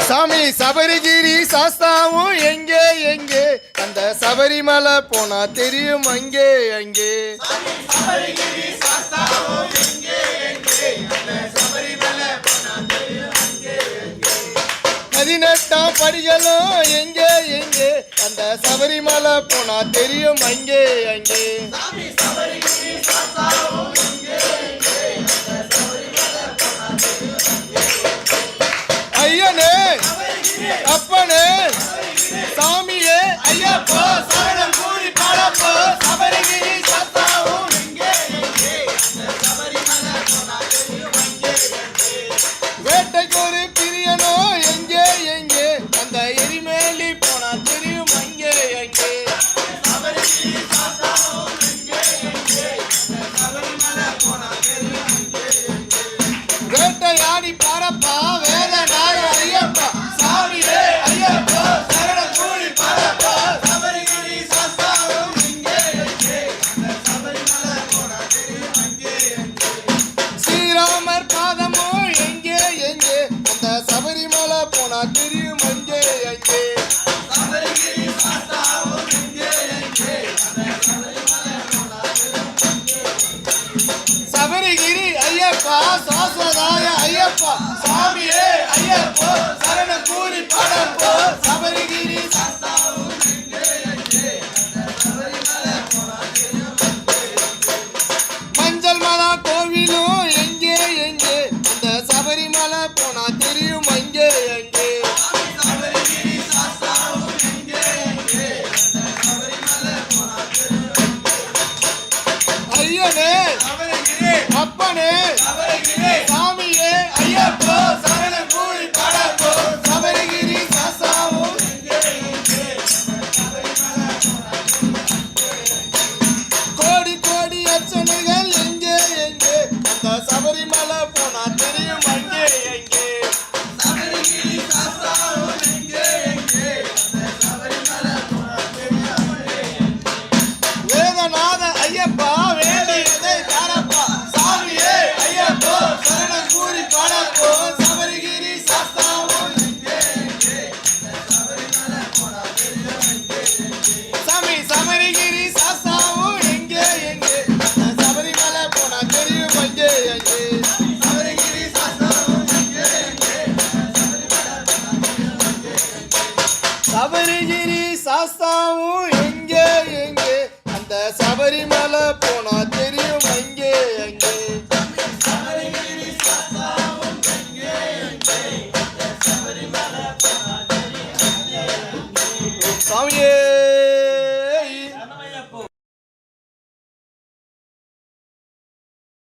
சாமி சபரிகிரி சாஸ்தாவும் எங்கே எங்கே? அந்த சபரிமலை போனா தெரியும் அங்கே அங்கே. பதினெட்டாம் படிகளும் எங்கே எங்கே? அந்த சபரிமலை போனா தெரியும் அங்கே அங்கே. அப்பனே ஐயப்பா சாஸ்வதாய ஐயப்பா சாமியே ஐயப்போ சரண கூடி பாடப்போ சபரிகிரி மஞ்சள் மலா கோவிலும் எங்கே எங்கே? அந்த சபரிமலை போனா தெரியும் அங்கே அங்கே ஐயனே! அப்பனே. சபரிகிரி சாஸ்தாவும் எங்கே எங்கே? அந்த சபரிமலை போனா